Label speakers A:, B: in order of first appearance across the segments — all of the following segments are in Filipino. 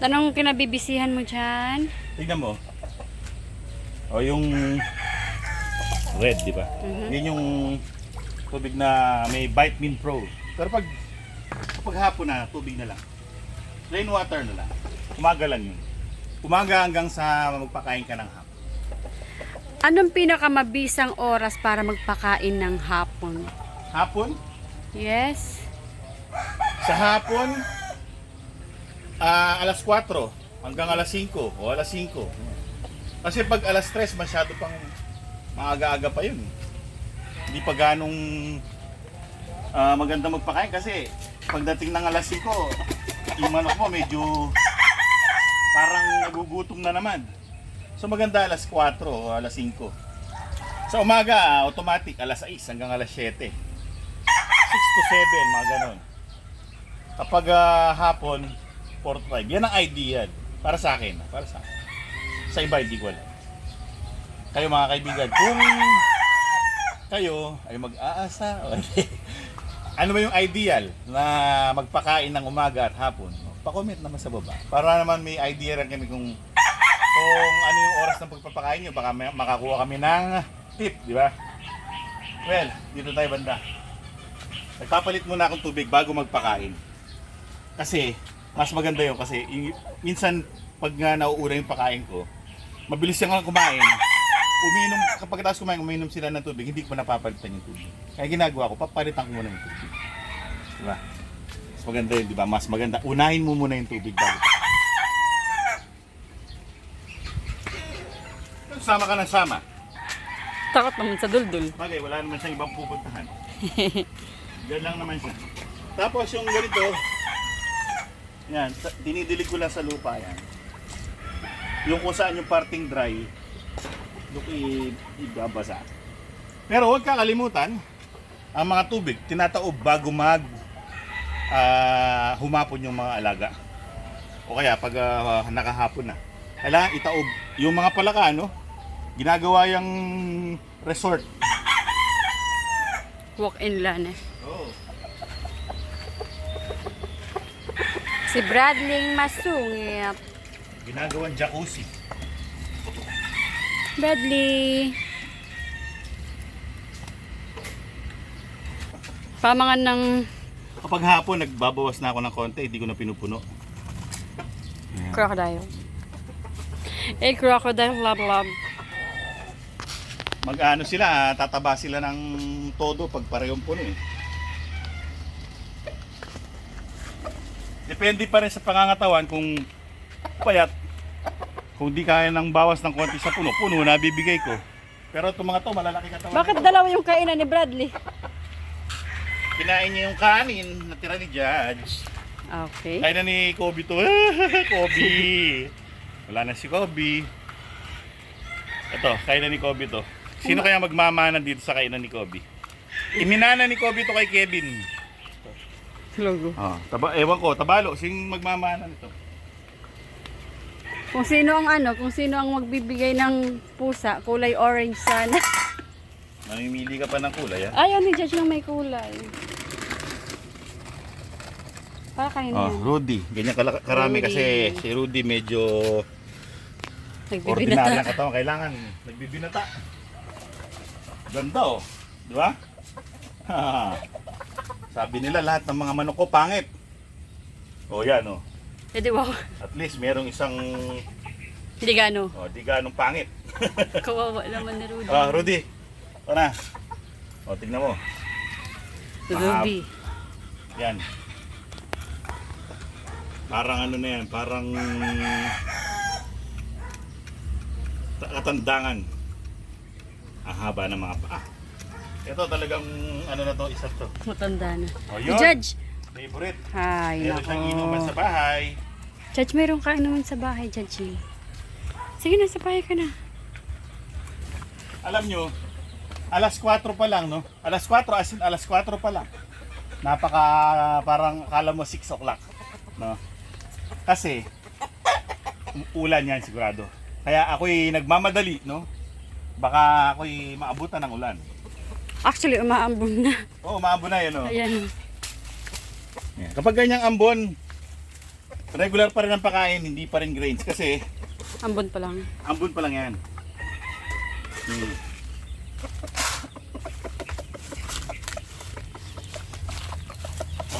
A: Anong kinabibisihan mo dyan?
B: Tignan mo. O yung red, di ba?
A: Mhm.
B: Yan yung tubig na may vitamin pro. Pero pag kapag hapon na, tubig na lang. Plain water na lang. Umaga lang yun. Umaga hanggang sa magpakain ka ng hapon.
A: Anong pinakamabisang oras para magpakain ng hapon?
B: Hapon?
A: Yes?
B: Sa hapon, ah, alas 4 hanggang alas 5 o alas 5. Kasi pag alas 3, masyado pang maaga-aga pa yun. eh. Hindi pa ganong ah, maganda magpakain kasi pagdating ng alas 5, yung manok mo medyo parang nagugutom na naman. So maganda alas 4 o alas 5. Sa umaga, automatic alas 6 hanggang alas 7. 6 to 7, mga ganon. Kapag ah, hapon, 4 to 5. Yan ang ideal. Para sa akin. Para sa akin. Sa iba, hindi ko alam. Kayo mga kaibigan, kung kayo ay mag-aasa, ano ba yung ideal na magpakain ng umaga at hapon? Pa-comment naman sa baba. Para naman may idea rin kami kung kung ano yung oras ng pagpapakain nyo. Baka makakuha kami ng tip, di ba? Well, dito tayo banda. Nagpapalit muna akong tubig bago magpakain. Kasi, mas maganda yun kasi yung, minsan pag nga nauura yung pakain ko, mabilis yung kumain. Uminom, kapag tapos kumain, uminom sila ng tubig, hindi ko napapalitan yung tubig. Kaya ginagawa ko, papalitan ko muna yung tubig. Diba? Mas maganda yun, di ba? Mas maganda. Unahin mo muna yung tubig bago. Sama ka ng sama.
A: Takot naman sa duldul.
B: Bagay, wala naman siyang ibang pupuntahan. Diyan lang naman siya. Tapos yung ganito, yan, dinidilig ko lang sa lupa yan. Yung kung saan yung parting dry, i- ibabasa. Pero huwag kakalimutan, ang mga tubig, tinataob bago mag ah, humapon yung mga alaga. O kaya pag ah, nakahapon na. Kailangan itaob. Yung mga palaka, no? Ginagawa yung resort.
A: Walk-in lang eh.
B: Oo.
A: Si Bradley masungit.
B: Ginagawang jacuzzi.
A: Bradley. Pamangan ng
B: Kapag hapon, nagbabawas na ako ng konti, hindi ko na pinupuno.
A: crocodile. Eh, crocodile love love.
B: Mag-ano sila, tataba sila ng todo pag parehong puno eh. Depende pa rin sa pangangatawan kung payat. Kung di kaya ng bawas ng konti sa puno, puno na bibigay ko. Pero itong mga to, malalaki katawan.
A: Bakit
B: nito.
A: dalawa yung kainan ni Bradley?
B: Kinain niya yung kanin, natira ni Judge.
A: Okay.
B: Kaya na ni Kobe to. Kobe. Wala na si Kobe. Ito, kaya na ni Kobe to. Sino kaya magmamana dito sa kainan ni Kobe? Iminana ni Kobe to kay Kevin.
A: Logo.
B: Oh, taba, ewan ko, tabalo, sing magmamana nito.
A: Kung sino ang ano, kung sino ang magbibigay ng pusa, kulay orange sana.
B: Namimili ka pa ng kulay, ah.
A: Ayaw ni Judge ng may kulay. Para kanina
B: Oh,
A: yan.
B: Rudy. Ganyan kala- karami
A: Rudy.
B: kasi si Rudy medyo ordinary ang katawan. Kailangan nagbibinata. Ganda oh. Di ba? Sabi nila lahat ng mga manok ko pangit. Oh, yan oh.
A: Eh, di ba?
B: At least merong isang
A: Hindi gano.
B: oh, di ganong pangit.
A: Kawawa naman ni Rudy.
B: Ah, Rudy. Ito na. Oh, tignan mo.
A: Ruby.
B: Yan. Parang ano na yan, parang ta- katandangan. Ang haba ng mga paa. Ito talagang ano na to, isa to.
A: Matanda na. Si
B: yun.
A: Judge.
B: Favorite.
A: Ay,
B: Meron siyang inuman sa
A: nako.
B: bahay.
A: Judge, mayroon ka naman sa bahay, Judge. Sige na, sa bahay ka na.
B: Alam nyo, alas 4 pa lang, no? Alas 4, as in alas 4 pa lang. Napaka, parang akala mo 6 o'clock. No? Kasi, ulan yan sigurado. Kaya ako'y nagmamadali, no? Baka ako'y maabutan ng ulan.
A: Actually, umaambon na.
B: Oo, maambon na yan, no?
A: Ayan.
B: Yan. Kapag ganyang ambon, regular pa rin ang pakain, hindi pa rin grains kasi
A: Ambon pa lang.
B: ambon pa lang yan. Hmm.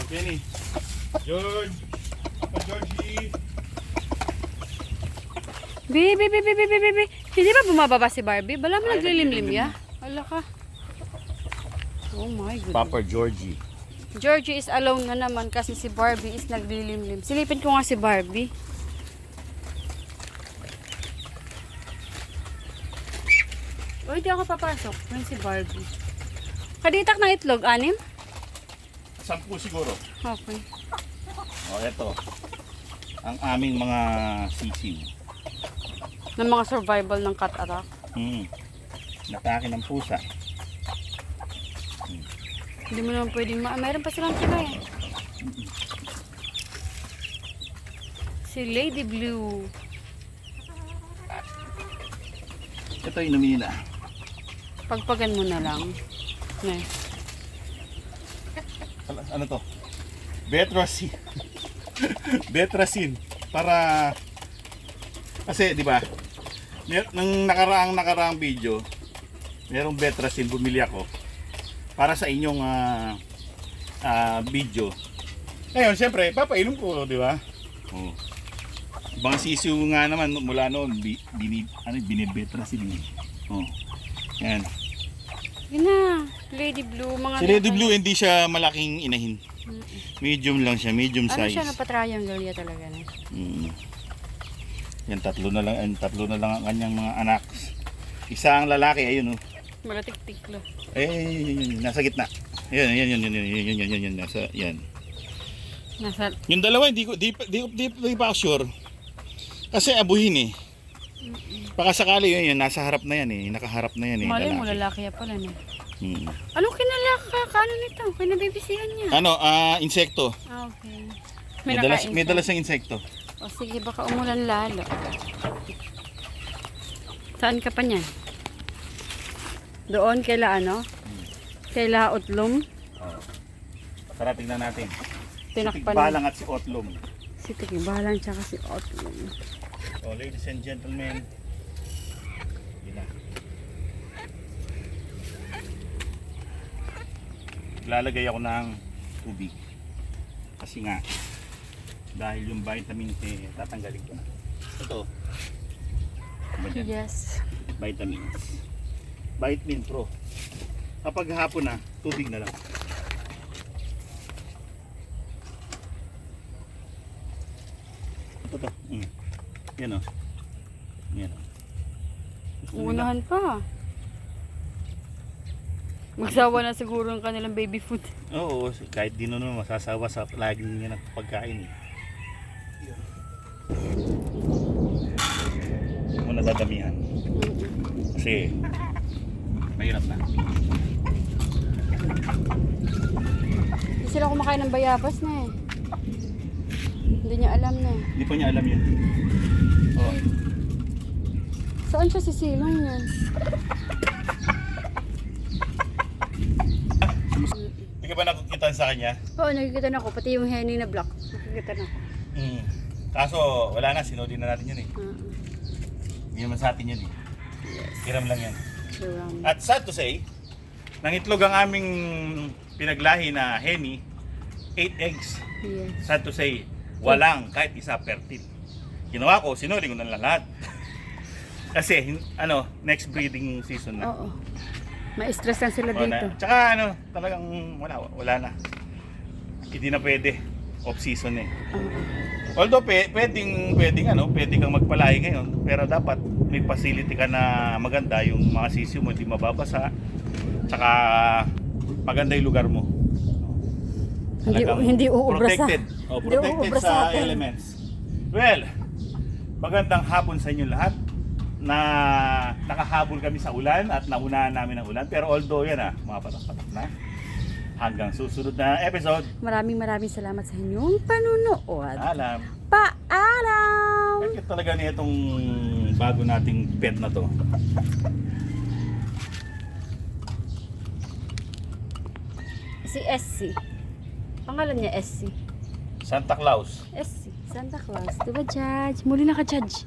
B: Okay ni. George. Papa Georgie.
A: Baby, baby, baby, baby. Hindi ba bumababa si Barbie? Bala mo naglilimlim ya? Wala ka. Oh my goodness.
B: Papa Georgie.
A: Georgie is alone na naman kasi si Barbie is naglilimlim. Silipin ko nga si Barbie. O, hindi ako papasok. Yan si Barbie. Kaditak ng itlog, anim?
B: Sampu siguro.
A: Okay.
B: O, eto. Ang aming mga sisiw.
A: Ng mga survival ng cat attack.
B: Hmm. Natake ng pusa.
A: Hindi mo naman pwedeng ma... Mayroon pa silang tira eh. Si Lady Blue.
B: Ito inumin nila.
A: Pagpagan mo na lang. Ne.
B: Ano, ano to? Betrasin. Betrasin. Para kasi di ba? Nang nakaraang nakaraang video, merong Betrasin bumili ako para sa inyong ah, ah, video. Ngayon, siyempre, papainom ko, di ba? Oh. Mga sisiw nga naman mula noon, bi, bini, ano, binibetrasin. eh. Oh. Yan.
A: Yun na. Lady Blue. Mga
B: Si Lady Blue hindi siya malaking inahin.
A: Mm.
B: Medium lang siya, medium
A: Ano
B: size.
A: siya na pa-triangle ya talaga na.
B: Mm. Yan tatlo na lang, yan, tatlo na lang ang kanyang mga anak. Isa ang lalaki, ayun oh.
A: Malatik-tik lo.
B: Eh, yun, yun, yun, nasa gitna. Yan, yan, yan, yan, yan, yan, yan, yan, yan, nasa, yan.
A: Nasa...
B: Yung dalawa, hindi ko, di, di, di, di pa ako sure. Kasi abuhin eh. Baka sakali yun, yun, nasa harap na yan eh, nakaharap na yan eh.
A: Malay mo,
B: lalaki.
A: lalaki ya pala na.
B: Mm.
A: Anong kinalaka? Kaano nito? Kinabibisihan niya.
B: Ano, ah, insekto.
A: Ah, okay.
B: May, dala,
A: nakain
B: may
A: siya.
B: dala siyang insekto.
A: O sige, baka umulan lalo. Saan ka pa niyan? Doon kaila ano? Kaila Utlum?
B: Oh. Tara, tingnan natin.
A: Tinakpan
B: Tigbalang at si Otlum.
A: si Tigbalan tsaka si Utlum.
B: Oh, ladies and gentlemen. Yun na. Lalagay ako ng tubig. Kasi nga, dahil yung vitamin K, tatanggalin ko na. Ito.
A: Yes.
B: Vitamins. Vitamin Pro. Kapag hapon na, tubig na lang. Ito to. Mm. Yan o. Yan o.
A: Unahan pa. Magsawa na siguro ang kanilang baby food.
B: Oo, kahit di naman masasawa sa laging niya ng pagkain. Eh. Hindi mo nadadamihan. Kasi mahirap na.
A: Hindi sila kumakain ng bayabas na eh. Hindi niya alam na eh.
B: Hindi pa niya alam yun. Oh.
A: Saan siya sisilong yan?
B: Hindi ka ba nakukita sa kanya?
A: Oo, nakikita na ako. Pati yung henny na black. Nakikita na ako.
B: Mm. Kaso wala na, sinodi na natin yun eh.
A: Uh,
B: Hindi naman sa atin yun eh. Hiram lang yan.
A: Around.
B: At sad to say, nangitlog ang aming pinaglahi na henny, 8 eggs.
A: Yes.
B: sad to say, walang kahit isa fertile. Ginawa ko, sinuri ko na lang lahat. Kasi, ano, next breeding season na.
A: Oo. Ma-stress lang sila dito.
B: na, tsaka ano, talagang wala, wala na. Hindi na pwede. Off season eh.
A: Oo.
B: Although pe, pwedeng, pwedeng ano, pwede kang magpalahi ngayon, pero dapat may facility ka na maganda, yung mga sisiyo mo hindi mababasa, tsaka maganda yung lugar mo.
A: Hindi,
B: Talagang
A: hindi uubra sa...
B: protected. Oh,
A: hindi
B: protected sa,
A: atin.
B: elements. Well, magandang hapon sa inyo lahat na nakahabol kami sa ulan at naunahan namin ang ulan. Pero although yan ah, mga patak-patak na. Hanggang susunod na episode.
A: Maraming maraming salamat sa inyong panunood.
B: Alam.
A: Paalam!
B: Bakit talaga niya itong bago nating pet na to?
A: Si SC. Pangalan niya SC.
B: Santa Claus.
A: SC, Santa Claus. Diba, Judge? Muli na ka, Judge.